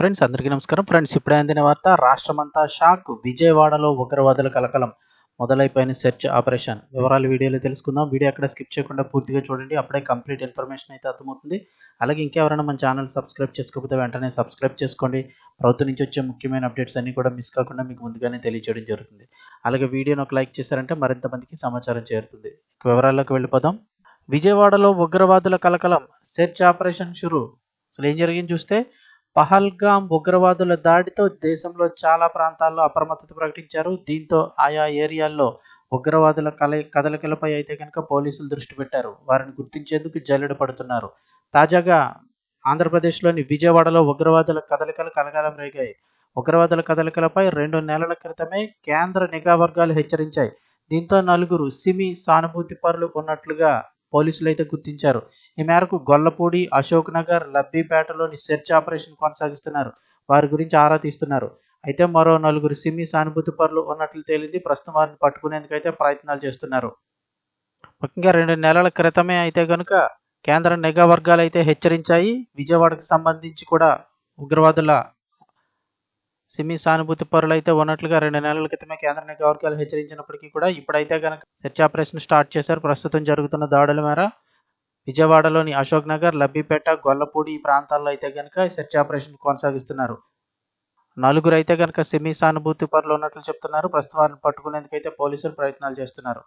Friends అందరికీ నమస్కారం. Friends ఇప్పుడే అందిన వార్త రాష్ట్రమంతా షాక్. విజయవాడలో ఉగ్రవాదుల కలకలం. మొదలైపోయిన సెర్చ్ ఆపరేషన్. వివరాలు వీడియోలో తెలుసుకుందాం. వీడియో అక్కడ స్కిప్ చేయకుండా పూర్తిగా చూడండి. అప్పుడే కంప్లీట్ ఇన్ఫర్మేషన్ అయితే అర్థమవుతుంది. అలాగే ఇంకెవరైనా మన ఛానల్ సబ్స్క్రైబ్ చేసుకోకపోతే వెంటనే సబ్స్క్రైబ్ చేసుకోండి. ప్రభుత్వం నుంచి వచ్చే ముఖ్యమైన అప్డేట్స్ అన్నీ కూడా మిస్ కాకుండా మీకు ముందుగానే తెలియజేయడం జరుగుతుంది. అలాగే వీడియోను ఒక లైక్ చేశారంటే మరింత మందికి సమాచారం చేరుతుంది. ఇక వివరాల్లోకి వెళ్ళిపోదాం. విజయవాడలో ఉగ్రవాదుల కలకలం. సెర్చ్ ఆపరేషన్ షురు. అసలు ఏం జరిగింది చూస్తే పహల్గామ్ ఉగ్రవాదుల దాడితో దేశంలో చాలా ప్రాంతాల్లో అప్రమత్తత ప్రకటించారు. దీంతో ఆయా ఏరియాల్లో ఉగ్రవాదుల కల కదలికలపై అయితే కనుక పోలీసులు దృష్టి పెట్టారు. వారిని గుర్తించేందుకు జల్లెడ పడుతున్నారు. తాజాగా ఆంధ్రప్రదేశ్లోని విజయవాడలో ఉగ్రవాదుల కదలికలు కలకాలం రేగాయి. ఉగ్రవాదుల కదలికలపై రెండు నెలల క్రితమే కేంద్ర నిఘా వర్గాలు హెచ్చరించాయి. దీంతో నలుగురు సిమి సానుభూతి పరులు ఉన్నట్లుగా పోలీసులు అయితే గుర్తించారు. ఈ మేరకు గొల్లపూడి అశోక్ నగర్ లబ్బీపేటలోని సెర్చ్ ఆపరేషన్ కొనసాగిస్తున్నారు. వారి గురించి ఆరా తీస్తున్నారు. అయితే మరో నలుగురు సిమి సానుభూతి పరులు ఉన్నట్లు తేలింది. ప్రస్తుతం వారిని పట్టుకునేందుకు అయితే ప్రయత్నాలు చేస్తున్నారు. ముఖ్యంగా రెండు నెలల క్రితమే అయితే కనుక కేంద్ర నిఘా వర్గాలు అయితే హెచ్చరించాయి. విజయవాడకు సంబంధించి కూడా ఉగ్రవాదుల సిమి సానుభూతి పరులు అయితే ఉన్నట్లుగా రెండు నెలల క్రితమే కేంద్ర నిఘా వర్గాలు హెచ్చరించినప్పటికీ కూడా ఇప్పుడైతే కనుక సెర్చ్ ఆపరేషన్ స్టార్ట్ చేశారు. ప్రస్తుతం జరుగుతున్న దాడుల మేర విజయవాడలోని అశోక్ నగర్ లబ్బిపేట గొల్లపూడి ఈ ప్రాంతాల్లో అయితే కనుక సెర్చ్ ఆపరేషన్ కొనసాగిస్తున్నారు. నలుగురు అయితే కనుక సెమీ సానుభూతి పరులు ఉన్నట్లు చెప్తున్నారు. ప్రస్తుతం వారిని పట్టుకునేందుకు అయితే పోలీసులు ప్రయత్నాలు చేస్తున్నారు.